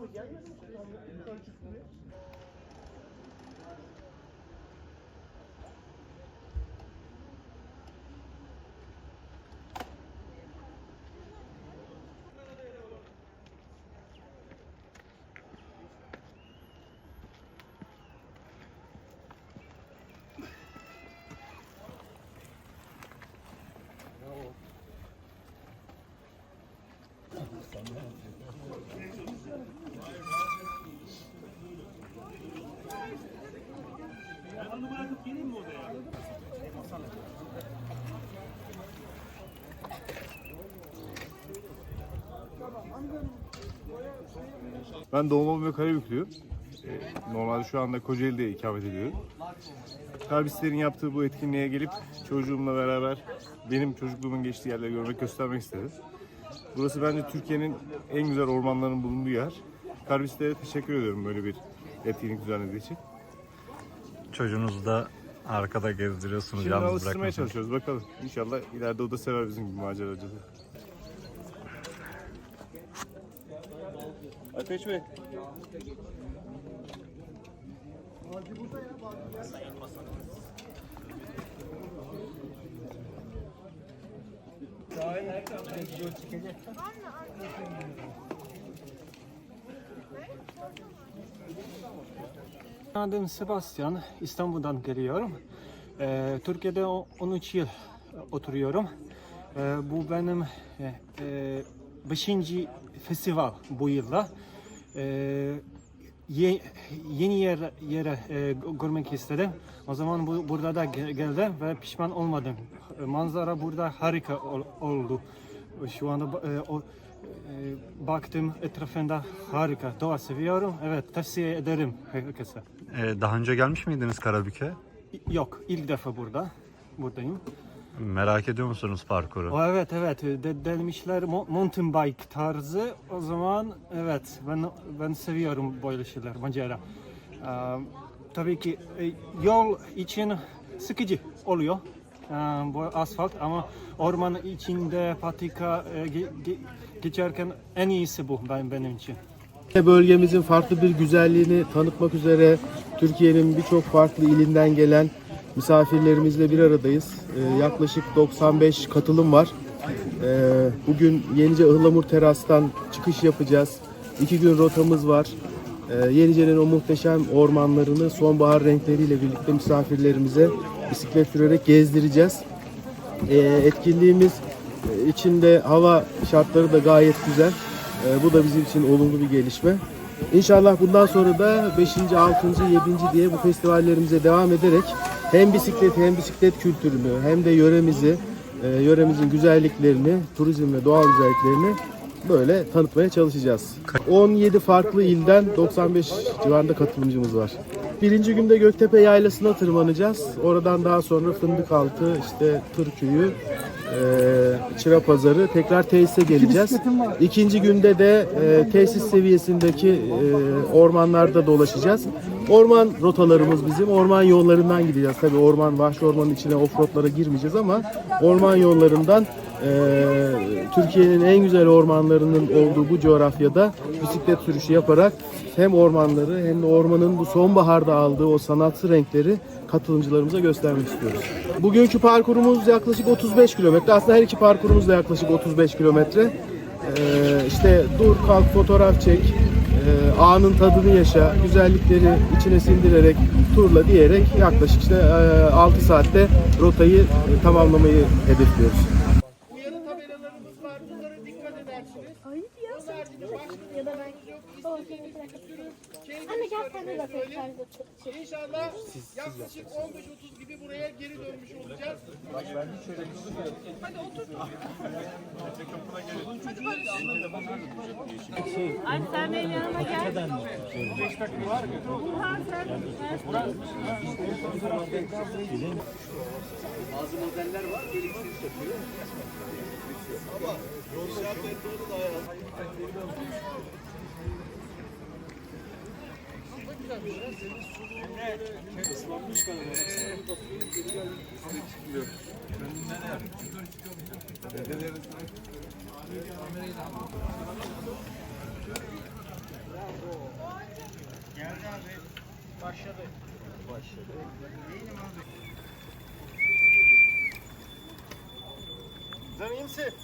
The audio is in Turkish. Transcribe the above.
abi gelmez mi? Bravo. Ben doğma ve Karabüklüyüm. Ee, Normalde şu anda Kocaeli'de ikamet ediyorum. Karbislerin yaptığı bu etkinliğe gelip çocuğumla beraber benim çocukluğumun geçtiği yerleri görmek, göstermek istedim. Burası bence Türkiye'nin en güzel ormanlarının bulunduğu yer. Karbislere teşekkür ediyorum böyle bir etkinlik düzenlediği için. Çocuğunuzu da arkada gezdiriyorsunuz Şimdi yalnız alıştırmaya bırakmıyorsunuz. çalışıyoruz bakalım. İnşallah ileride o da sever bizim gibi maceracılığı. Ateş Bey. Adım Sebastian, İstanbul'dan geliyorum. Ee, Türkiye'de o- 13 yıl oturuyorum. Ee, bu benim e, e, beşinci festival bu yılda. Ee, ye- yeni yer, yere e, görmek istedim. O zaman bu, burada da gel- geldim ve pişman olmadım. E, Manzara burada harika ol- oldu. Şu anda e, o, e, baktım etrafında harika. Doğa seviyorum. Evet tavsiye ederim herkese. Ee, daha önce gelmiş miydiniz Karabük'e? Yok ilk defa burada. Buradayım. Merak ediyor musunuz parkuru? O evet evet de, demişler mo- mountain bike tarzı. O zaman evet ben ben seviyorum böyle şeyler macera. Ee, tabii ki e, yol için sıkıcı oluyor. Ee, bu asfalt ama orman içinde patika e, ge- ge- geçerken en iyisi bu ben benim için. Bölgemizin farklı bir güzelliğini tanıtmak üzere Türkiye'nin birçok farklı ilinden gelen misafirlerimizle bir aradayız. Ee, yaklaşık 95 katılım var. Ee, bugün Yenice Ihlamur Teras'tan çıkış yapacağız. İki gün rotamız var. Ee, Yenice'nin o muhteşem ormanlarını sonbahar renkleriyle birlikte misafirlerimize bisiklet sürerek gezdireceğiz. Ee, etkinliğimiz içinde hava şartları da gayet güzel. Ee, bu da bizim için olumlu bir gelişme. İnşallah bundan sonra da 5. 6. 7. diye bu festivallerimize devam ederek hem bisikleti hem bisiklet kültürünü hem de yöremizi, e, yöremizin güzelliklerini, turizm ve doğal güzelliklerini böyle tanıtmaya çalışacağız. 17 farklı ilden 95 civarında katılımcımız var. Birinci günde Göktepe Yaylası'na tırmanacağız. Oradan daha sonra Fındıkaltı, işte Tırköy'ü, e, Çıra Pazarı tekrar tesise geleceğiz. İkinci günde de e, tesis seviyesindeki e, ormanlarda dolaşacağız. Orman rotalarımız bizim. Orman yollarından gideceğiz. Tabii orman, vahşi ormanın içine offroadlara girmeyeceğiz ama orman yollarından e, Türkiye'nin en güzel ormanlarının olduğu bu coğrafyada bisiklet sürüşü yaparak hem ormanları hem de ormanın bu sonbaharda aldığı o sanatsı renkleri katılımcılarımıza göstermek istiyoruz. Bugünkü parkurumuz yaklaşık 35 kilometre. Aslında her iki parkurumuz da yaklaşık 35 kilometre. Ee, işte dur kalk fotoğraf çek, e, anın tadını yaşa, güzellikleri içine sindirerek turla diyerek yaklaşık işte e, 6 saatte rotayı tamamlamayı hedefliyoruz. Anne gel sen de. İnşallah yaklaşık 15.30 gibi buraya geri dönmüş olacağız. Bak ben de şöyle bir. Şey Hadi sen benim yanıma gel. 5 dakika var? Burhan sen. Bazı modeller var, gereksiz şey yapıyor. Ama Yolda Şahmet Doğru da hayal. Geldi abi. Başladı. Başladı. Değilim abi. Sen iyi misin?